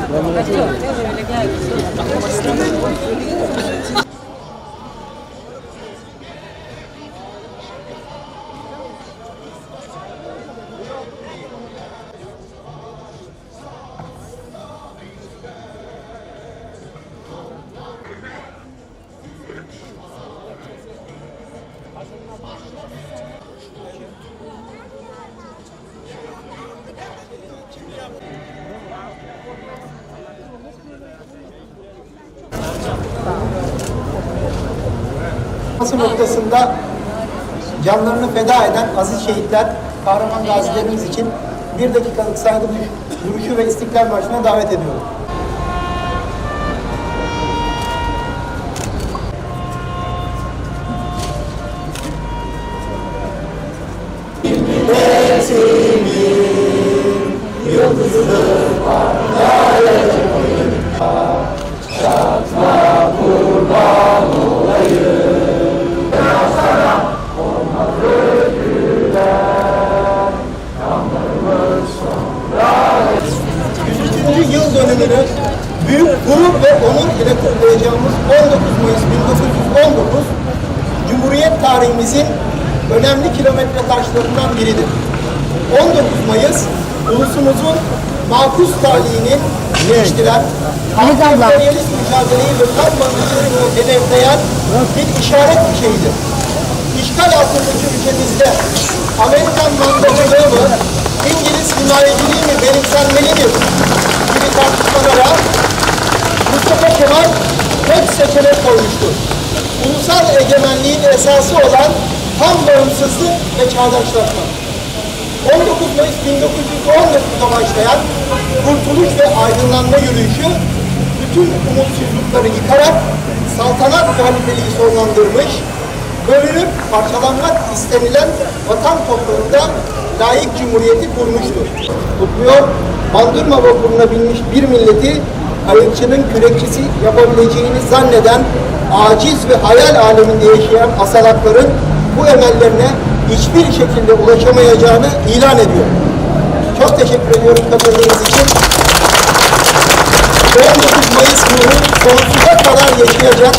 Продолжение следует... Nasıl noktasında canlarını feda eden aziz şehitler, kahraman gazilerimiz için bir dakikalık saygı duruşu ve istiklal marşına davet ediyorum. Yüzüncü yıl dönümünü büyük gurur ve onur ile kutlayacağımız 19 Mayıs 1919 Cumhuriyet tarihimizin önemli kilometre taşlarından biridir. 19 Mayıs ulusumuzun makus talihini değiştiren, emperyalist mücadeleyi ve kan bandırıcılığını hedefleyen bir işaret bir şeydir. İşgal altındaki ülkemizde Amerikan mandacılığı mı, İngiliz himayeciliği mi benimsenmelidir egemenliğin esası olan tam bağımsızlık ve çağdaşlaşma. 19 Mayıs 1919'da başlayan kurtuluş ve aydınlanma yürüyüşü bütün umutsuzlukları yıkarak saltanat muhalifeliği sonlandırmış, bölünüp parçalanmak istenilen vatan toprağında layık cumhuriyeti kurmuştur. Kutluyor, bandırma vapuruna binmiş bir milleti kayıkçının kürekçisi yapabileceğini zanneden aciz ve hayal aleminde yaşayan asalakların bu emellerine hiçbir şekilde ulaşamayacağını ilan ediyor. Çok teşekkür ediyorum katıldığınız için. 19 Mayıs günü sonsuza kadar yaşayacak